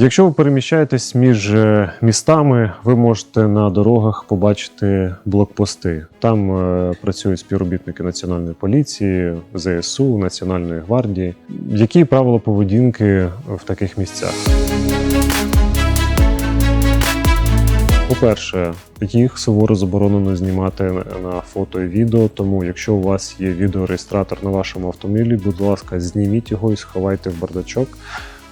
Якщо ви переміщаєтесь між е, містами, ви можете на дорогах побачити блокпости. Там е, працюють співробітники національної поліції, ЗСУ, Національної гвардії. Які правила поведінки в таких місцях? По-перше, їх суворо заборонено знімати на- на фото і відео. Тому, якщо у вас є відеореєстратор на вашому автомобілі, будь ласка, зніміть його і сховайте в бардачок.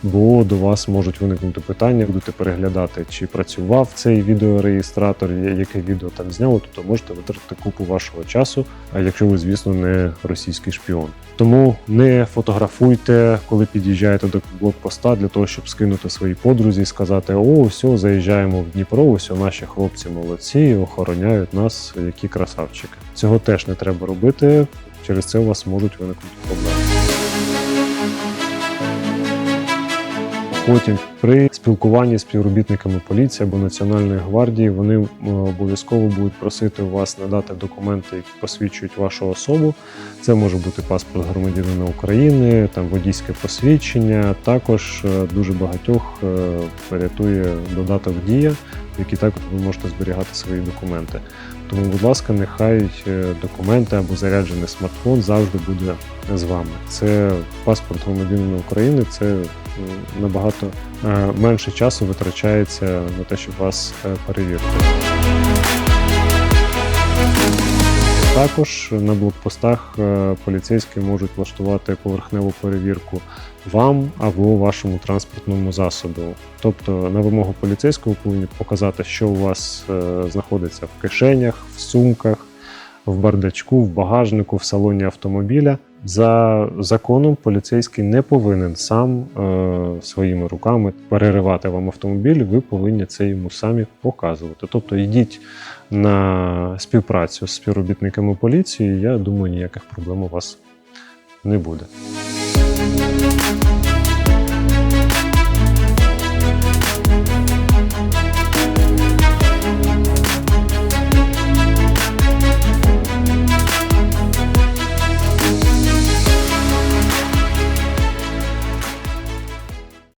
Бо до вас можуть виникнути питання, будете переглядати, чи працював цей відеореєстратор, яке відео там зняло, тобто можете витратити купу вашого часу, а якщо ви, звісно, не російський шпіон. Тому не фотографуйте, коли під'їжджаєте до блокпоста для того, щоб скинути своїй подрузі і сказати: О, все, заїжджаємо в Дніпро, ось наші хлопці молодці, охороняють нас, які красавчики. Цього теж не треба робити. Через це у вас можуть виникнути проблеми. Потім при спілкуванні з співробітниками поліції або Національної гвардії вони обов'язково будуть просити вас надати документи, які посвідчують вашу особу. Це може бути паспорт громадянина України, там водійське посвідчення. Також е, дуже багатьох рятує порятує додаток Дія, який також ви можете зберігати свої документи. Тому, будь ласка, нехай е, документи або заряджений смартфон завжди буде з вами. Це паспорт громадянина України, це набагато е, менше часу витрачається на те, щоб вас е, перевірити. Також на блокпостах е, поліцейські можуть влаштувати поверхневу перевірку вам або вашому транспортному засобу. Тобто на вимогу поліцейського повинні показати, що у вас е, знаходиться в кишенях, в сумках, в бардачку, в багажнику, в салоні автомобіля. За законом поліцейський не повинен сам е, своїми руками переривати вам автомобіль. Ви повинні це йому самі показувати. Тобто йдіть на співпрацю з співробітниками поліції. Я думаю, ніяких проблем у вас не буде.